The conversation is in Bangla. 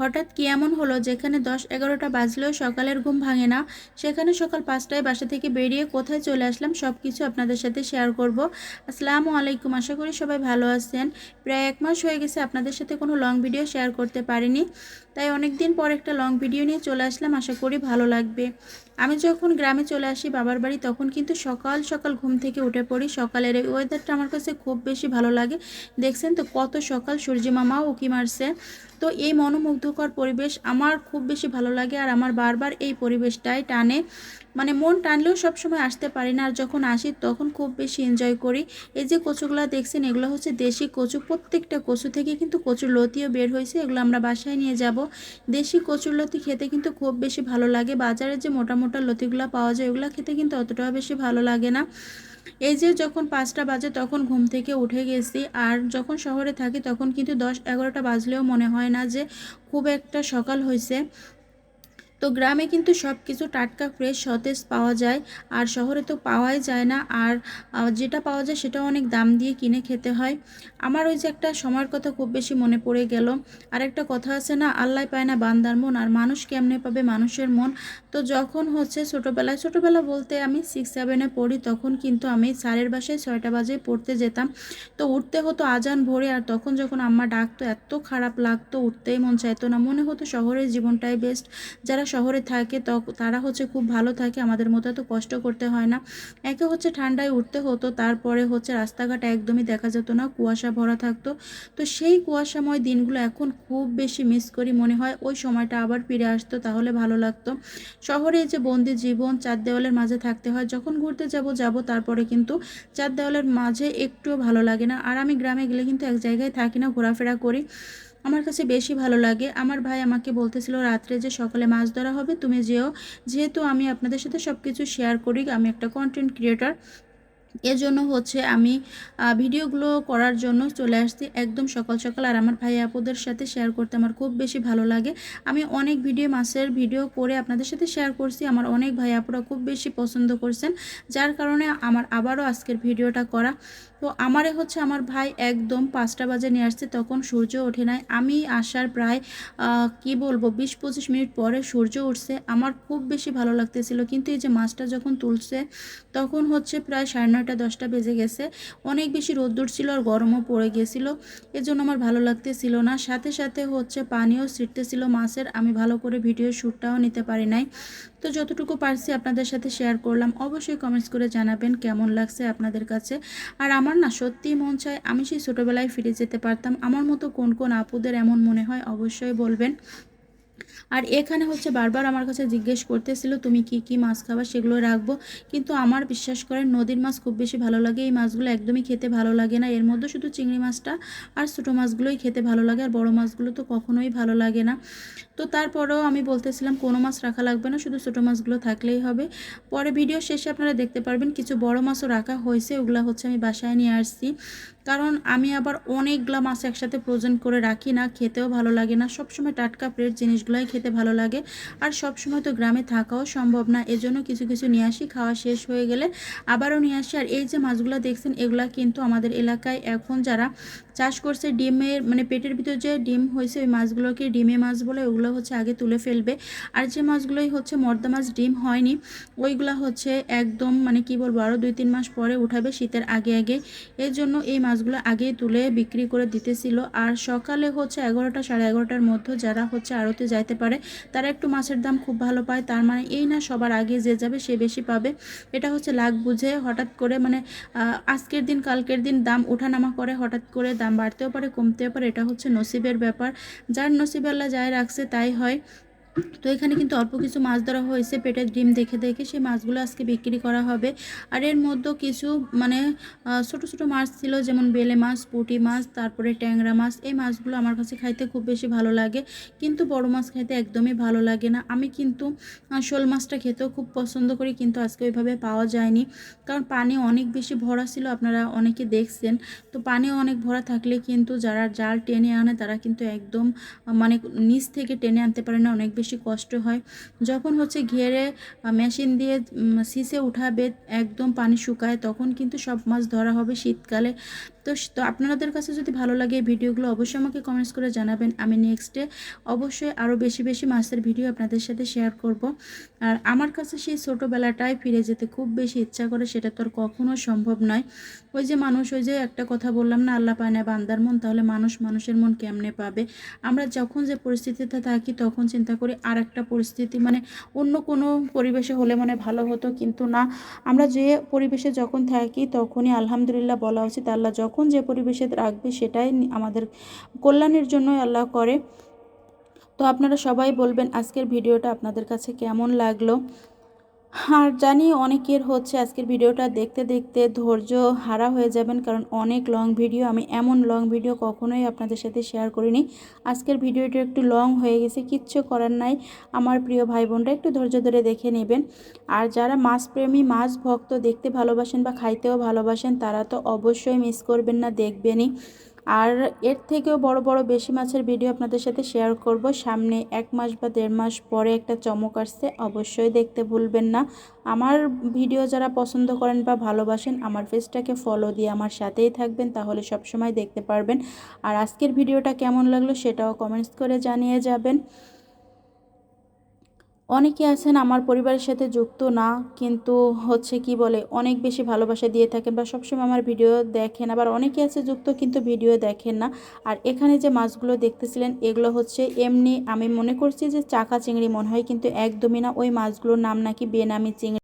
হঠাৎ কি এমন হলো? যেখানে দশ এগারোটা বাজলেও সকালের ঘুম ভাঙে না, সেখানে সকাল পাঁচটায় বাসা থেকে বেরিয়ে কোথায় চলে আসলাম সব কিছু আপনাদের সাথে শেয়ার করব। আসসালামু আলাইকুম, আশা করি সবাই ভালো আছেন। প্রায় এক মাস হয়ে গেছে আপনাদের সাথে কোনো লং ভিডিও শেয়ার করতে পারিনি, তাই অনেক দিন পর একটা লং ভিডিও নিয়ে চলে আসলাম, আশা করি ভালো লাগবে। আমি যখন গ্রামে চলে আসি বাবার বাড়ি, তখন কিন্তু সকাল সকাল ঘুম থেকে উঠে পড়ি। সকালের এই ওয়েদারটা আমার কাছে খুব বেশি ভালো লাগে। দেখছেন তো কত সকাল সূর্যমামাও উকি মারছে। তো এই মনোমুগ্ধকর পরিবেশ আমার খুব বেশি ভালো লাগে আর আমার বারবার এই পরিবেশটাই টানে। মানে মন টানলেও সবসময় আসতে পারি না। আর যখন আসি তখন খুব বেশি এনজয় করি। এই যে কচুগুলো দেখছেন, এগুলো হচ্ছে দেশি কচু। প্রত্যেকটা কচু থেকে কিন্তু কচুর লতিও বের হয়েছে। এগুলো আমরা বাসায় নিয়ে যাব। দেশি কচুর লতি খেতে কিন্তু খুব বেশি ভালো লাগে। বাজারে যে মোটা মোটা লতিগুলো পাওয়া যায়, ওগুলো খেতে কিন্তু অতটাও বেশি ভালো লাগে না। এই যে যখন পাঁচটা বাজে তখন ঘুম থেকে উঠে গেছি। আর যখন শহরে থাকি তখন কিন্তু দশ এগারোটা বাজলেও মনে হয় না যে খুব একটা সকাল হয়েছে তো গ্রামে কিন্তু সব কিছু টাটকা ফ্রেশ সতেজ পাওয়া যায়, আর শহরে তো পাওয়াই যায় না। আর যেটা পাওয়া যায় সেটাও অনেক দাম দিয়ে কিনে খেতে হয়। আমার ওই যে একটা সময়ের কথা খুব বেশি মনে পড়ে গেল। আর একটা কথা আছে না, আল্লাহ পায় না বান্দার মন, আর মানুষ কেমনে পাবে মানুষের মন? তো যখন হচ্ছে ছোটোবেলায়, ছোটোবেলা বলতে আমি সিক্স সেভেনে পড়ি, তখন কিন্তু আমি স্যারের বাসায় ছয়টা বাজে পড়তে যেতাম। তো উঠতে হতো আজান ভোরে, আর তখন যখন আম্মা ডাকতো, এত খারাপ লাগতো, উঠতেই মন চাইতো না। মনে হতো শহরের জীবনটাই বেস্ট যারা শহরে থাকে তারা হচ্ছে খুব ভালো থাকে, আমাদের মতো এত কষ্ট করতে হয় না। একে হচ্ছে ঠান্ডায় উঠতে হতো, তারপরে হচ্ছে রাস্তাঘাট একদমই দেখা যেত না, কুয়াশা ভরা থাকতো। তো সেই কুয়াশাময় দিনগুলো এখন খুব বেশি মিস করি মনে হয়, ওই সময়টা আবার ফিরে আসতো, তাহলে ভালো লাগতো। শহরে যে বন্দি জীবন, চার দেওয়ালের মাঝে থাকতে হয়, যখন ঘুরতে যাব যাব, তারপরে কিন্তু চার দেওয়ালের মাঝে একটুও ভালো লাগে না। আর আমি গ্রামে গেলে কিন্তু এক জায়গায় থাকি না, ঘোরাফেরা করি। আমার কাছে বেশি ভালো লাগে। আমার ভাই আমাকে বলতেছিল রাত্রে যে সকালে মাছ ধরা হবে, তুমি যেও। যেহেতু আমি আপনাদের সাথে সব কিছু শেয়ার করি, আমি একটা কন্টেন্ট ক্রিয়েটার এজন্য হচ্ছে আমি ভিডিওগুলো করার জন্য চলে আসছি একদম সকাল সকাল। আর আমার ভাই আপুদের সাথে শেয়ার করতে আমার খুব বেশি ভালো লাগে। আমি অনেক ভিডিও, মাসের ভিডিও করে আপনাদের সাথে শেয়ার করছি। আমার অনেক ভাই আপুরা খুব বেশি পছন্দ করছেন। যার কারণে আমার আবারও আজকের ভিডিওটা করা। তো আমারে হচ্ছে আমার ভাই একদম পাঁচটা বাজে নিয়ে আসছে, তখন সূর্য ওঠে নাই। আমি আসার প্রায় কি বলব, বিশ পঁচিশ মিনিট পরে সূর্য উঠছে। আমার খুব বেশি ভালো লাগতেছিল। কিন্তু এই যে মাছটা যখন তুলছে, তখন হচ্ছে প্রায় সাড়ে নয়টা দশটা বেজে গেছে। অনেক বেশি রোদ্দুর ছিল আর গরমও পড়ে গেছিল। এজন্য আমার ভালো লাগতেছিল না। সাথে সাথে হচ্ছে পানিও ছিটতেছিল মাছের। আমি ভালো করে ভিডিও শ্যুটটাও নিতে পারি নাই। তো যতটুকু পারছি আপনাদের সাথে শেয়ার করলাম। অবশ্যই কমেন্টস করে জানাবেন কেমন লাগছে আপনাদের কাছে। আর আমার না সত্যিই মন চায় আমি সেই ছোটোবেলায় ফিরে যেতে পারতাম। আমার মতো কোন কোন আপুদের এমন মনে হয় অবশ্যই বলবেন। আর এখানে হচ্ছে বারবার আমার কাছে জিজ্ঞেস করতেছিল, তুমি কি কি মাছ খাবার সেগুলো রাখব। কিন্তু আমার বিশ্বাস করেন, নদীর মাছ খুব বেশি ভালো লাগে। এই মাছগুলো একদমই খেতে ভালো লাগে না। এর মধ্যে শুধু চিংড়ি মাছটা আর ছোটো মাছগুলোই খেতে ভালো লাগে, আর বড় মাছগুলো তো কখনোই ভালো লাগে না। তো তারপরেও আমি বলতেছিলাম, কোনো মাছ রাখা লাগবে না, শুধু ছোটো মাছগুলো থাকলেই হবে। পরে ভিডিও শেষে আপনারা দেখতে পারবেন, কিছু বড় মাছও রাখা হয়েছে। ওগুলো হচ্ছে আমি বাসায় নিয়ে আসছি। কারণ আমি আবার অনেকগুলা মাছ একসাথে ফ্রোজেন করে রাখি না, খেতেও ভালো লাগে না। সবসময় টাটকা ফ্রেশ জিনিসগুলোই খেতে ভালো লাগে। আর সবসময় তো গ্রামে থাকাও সম্ভব না, এজন্য কিছু কিছু নিয়ে আসি, খাওয়া শেষ হয়ে গেলে আবারও নিয়ে আসি। আর এই যে মাছগুলো দেখছেন, এগুলা কিন্তু আমাদের এলাকায় এখন যারা চাষ করছে ডিমের মানে পেটের ভিতর যে ডিম হয়েছে, ওই মাছগুলোকে ডিমে মাছ বলে, ওগুলো হচ্ছে আগে তুলে ফেলবে। আর যে মাছগুলোই হচ্ছে মর্দা মাছ, ডিম হয়নি, ওইগুলো হচ্ছে একদম মানে কি বলব আরও দুই তিন মাস পরে উঠাবে শীতের আগে আগে। এর জন্য এই মাছগুলো আগে তুলে বিক্রি করে দিতেছিল। আর সকালে হচ্ছে এগারোটা, সাড়ে এগারোটার মধ্যে যারা হচ্ছে আড়তে যাইতে পারে, তারা একটু মাছের দাম খুব ভালো পায়। তার মানে এই না সবার আগে যে যাবে, সে বেশি পাবে। এটা হচ্ছে লাখ বুঝে হঠাৎ করে মানে আজকের দিন, কালকের দিন দাম ওঠানামা করে হঠাৎ করে দাম বাড়তেও পারে, কমতেও পারে, এটা হচ্ছে নসিবের ব্যাপার। যার নসিব আল্লাহ যাই রাখছে তাই হয়। তো এখানে কিন্তু অল্প কিছু মাছ ধরা হয়েছে। পেটের ডিম দেখে দেখে সেই মাছগুলো আজকে বিক্রি করা হবে। আর এর মধ্যে কিছু মানে ছোট ছোট মাছ ছিল, যেমন বেলে মাছ, পুঁটি মাছ, তারপরে ট্যাংরা মাছ, এই মাছগুলো আমার কাছে খাইতে খুব বেশি ভালো লাগে। কিন্তু বড় মাছ খাইতে একদমই ভালো লাগে না। আমি কিন্তু শোল মাছটা খেতেও খুব পছন্দ করি, কিন্তু আজকে ওইভাবে পাওয়া যায়নি। কারণ পানি অনেক বেশি ভরা ছিল, আপনারা অনেকে দেখছেন। তো পানি অনেক ভরা থাকলে কিন্তু যারা জাল টেনে আনে, তারা কিন্তু একদম মানে নিচ থেকে টেনে আনতে পারে না, অনেক বেশি কষ্ট হয়। যখন হচ্ছে ঘেরে মেশিন দিয়ে সিসে উঠাবে, একদম পানি শুকায়, তখন কিন্তু সব মাছ ধরা হবে শীতকালে। তো তো আপনাদের কাছে যদি ভালো লাগে এই ভিডিওগুলো অবশ্যই আমাকে কমেন্টস করে জানাবেন। আমি নেক্সটে অবশ্যই আরও বেশি বেশি মাছের ভিডিও আপনাদের সাথে শেয়ার করব। আর আমার কাছে সেই ছোটোবেলাটায় ফিরে যেতে খুব বেশি ইচ্ছা করে সেটা তো আর কখনো সম্ভব নয়। ওই যে মানুষ, ওই যে একটা কথা বললাম না, আল্লাহ পায় না বান্দার মন, তাহলে মানুষ মানুষের মন কেমনে পাবে? আমরা যখন যে পরিস্থিতিতে থাকি তখন চিন্তা করি আর একটা পরিস্থিতি মানে অন্য কোনো পরিবেশে হলে মানে ভালো হতো, কিন্তু না। আমরা যে পরিবেশে যখন থাকি তখনই আলহামদুলিল্লাহ বলা উচিত, আল্লাহ যখন যে পরিবেশে রাখবে সেটাই আমাদের কল্যাণের জন্যই আল্লাহ করে। তো আপনারা সবাই বলবেন আজকের ভিডিওটা আপনাদের কাছে কেমন লাগল? আর জানি অনেকের হচ্ছে আজকের ভিডিওটা দেখতে দেখতে ধৈর্য হারা হয়ে যাবেন, কারণ অনেক লং ভিডিও আমি এমন লং ভিডিও কখনোই আপনাদের সাথে শেয়ার করিনি। আজকের ভিডিওটা একটু লং হয়ে গেছে, কিচ্ছু করার নাই। আমার প্রিয় ভাই বোনরা একটু ধৈর্য ধরে দেখে নেবেন। আর যারা মাছ প্রেমী মাছ ভক্ত দেখতে ভালোবাসেন বা খাইতেও ভালোবাসেন, তারা তো অবশ্যই মিস করবেন না, দেখবেনই। আর এর থেকেও বড় বড় বেশি মাছের ভিডিও আপনাদের সাথে শেয়ার করব। সামনে এক মাস বা দেড় মাস পরে একটা চমক আসছে, অবশ্যই দেখতে ভুলবেন না। আমার ভিডিও যারা পছন্দ করেন বা ভালোবাসেন, আমার ফেসটাকে ফলো দিয়ে আমার সাথেই থাকবেন, তাহলে সবসময় দেখতে পারবেন। আর আজকের ভিডিওটা কেমন লাগল সেটাও কমেন্টস করে জানিয়ে যাবেন। অনেকে আছেন আমার পরিবারের সাথে যুক্ত না, কিন্তু হচ্ছে কি বলে, অনেক বেশি ভালোবাসা দিয়ে থাকেন বা সবসময় আমার ভিডিও দেখেন। আবার অনেকে আছে যুক্ত কিন্তু ভিডিও দেখেন না। আর এখানে যে মাছগুলো দেখতেছিলেন, এগুলো হচ্ছে এমনি আমি মনে করছি যে চাকা চিংড়ি মনে হয়, কিন্তু একদমই না। ওই মাছগুলোর নাম নাকি বেনামি চিংড়ি।